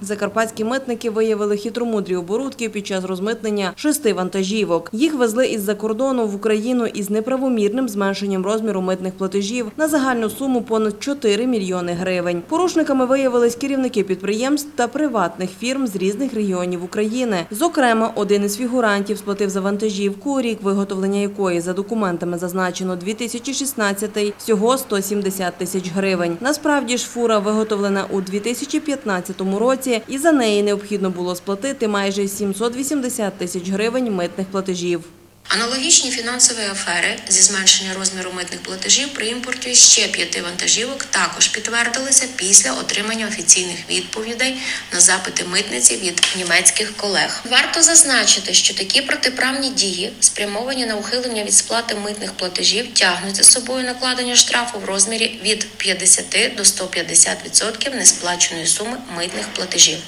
Закарпатські митники виявили хитромудрі оборудки під час розмитнення шести вантажівок. Їх везли із-за кордону в Україну із неправомірним зменшенням розміру митних платежів на загальну суму понад 4 мільйони гривень. Порушниками виявились керівники підприємств та приватних фірм з різних регіонів України. Зокрема, один із фігурантів сплатив за вантажівку, рік виготовлення якої за документами зазначено 2016, всього 170 тисяч гривень. Насправді ж фура виготовлена у 2015 році, і за неї необхідно було сплатити майже 780 тисяч гривень митних платежів. Аналогічні фінансові афери зі зменшення розміру митних платежів при імпорті ще п'яти вантажівок також підтвердилися після отримання офіційних відповідей на запити митниці від німецьких колег. Варто зазначити, що такі протиправні дії, спрямовані на ухилення від сплати митних платежів, тягнуть за собою накладення штрафу в розмірі від 50 до 150% несплаченої суми митних платежів.